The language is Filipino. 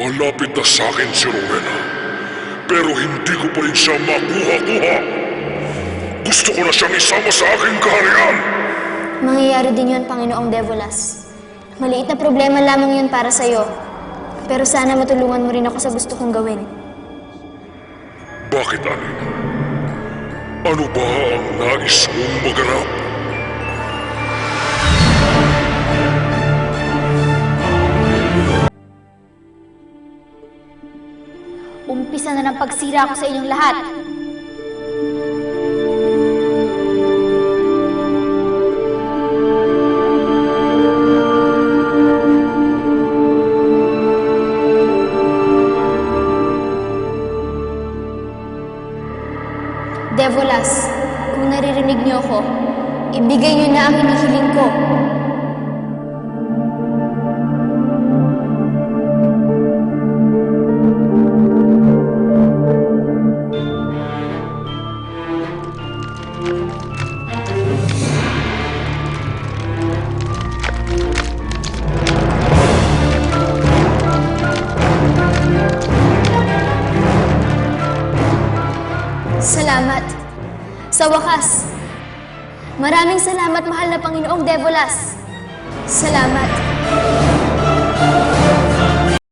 Malapit na sa akin si Rowena. Pero hindi ko pa rin siya makuha-kuha. Gusto ko na siyang isama sa aking kaharian. Mangyayari din yun, Panginoong Devolas. Maliit na problema lamang yun para sa'yo. Pero sana matulungan mo rin ako sa gusto kong gawin. Bakit, Anin? Ano ba ang nais mong maganap? Umpisa na ng pagsira ko sa inyong lahat. Devolas, kung naririnig niyo ako, ibigay niyo na ang hinihiling Salamat. Sa wakas. Maraming salamat, mahal na Panginoong Devolas. Salamat.